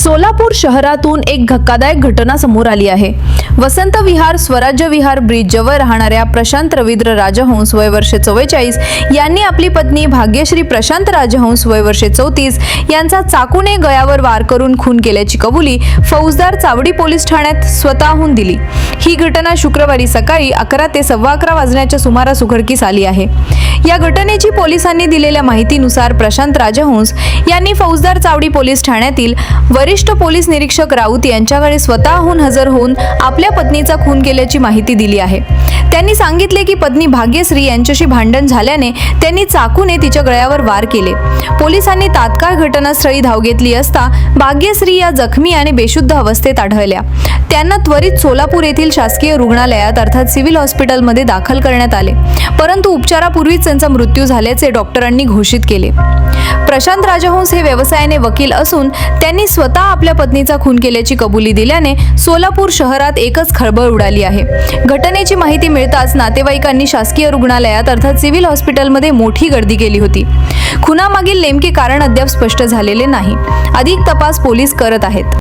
सोलापूर शहरातून एक धक्कादायक घटना समोर आली आहे. वसंत विहार स्वराज्य विहार ब्रिज जवळ राहणाऱ्या प्रशांत रवींद्र राजहंस वय वर्षे चव्वेचाळीस यांनी आपली पत्नी भाग्यश्री प्रशांत राजहंस वय वर्षे चौतीस यांचा चाकूने गळ्यावर वार करून खून केल्याची कबुली फौजदार चावडी पोलीस ठाण्यात स्वतःहून दिली. ही घटना शुक्रवारी सकाळी अकरा ते सव्वा अकरा वाजण्याच्या सुमारास उघडकीस आली आहे. या घटनेची पोलिसांनी दिलेल्या माहितीनुसार प्रशांत राजहंस यांनी फौजदार चावडी पोलीस ठाण्यातील वरिष्ठ पोलीस निरीक्षक राऊत यांच्याकडे स्वतःहून हजर होऊन आपल्या पत्नीचा खून केल्याची माहिती दिली आहे. त्यांनी सांगितले की पत्नी भाग्यश्री यांच्याशी भांडण झाल्याने त्यांनी चाकूने तिच्या गळ्यावर वार केले. पोलिसांनी तात्काळ घटनास्थळी धाव घेतली असता भाग्यश्री या जखमी आणि बेशुद्ध अवस्थेत आढळल्या. त्यांना त्वरित सोलापूर येथील शासकीय रुग्णालयात अर्थात सिव्हिल हॉस्पिटलमध्ये दाखल करण्यात आले. परंतु उपचारापूर्वीच त्यांचा मृत्यू झाल्याचे डॉक्टरांनी घोषित केले. प्रशांत राजहंस हे व्यवसायाने वकील असून त्यांनी स्वतः आपल्या पत्नीचा खून केल्याची कबुली दिल्याने सोलापूर शहरात एकच खळबळ उडाली आहे. घटनेची माहिती मिळताच नातेवाईकांनी शासकीय रुग्णालयात अर्थात सिव्हिल हॉस्पिटलमध्ये मोठी गर्दी केली होती. खुनामागील नेमके कारण अद्याप स्पष्ट झालेले नाही. अधिक तपास पोलीस करत आहेत.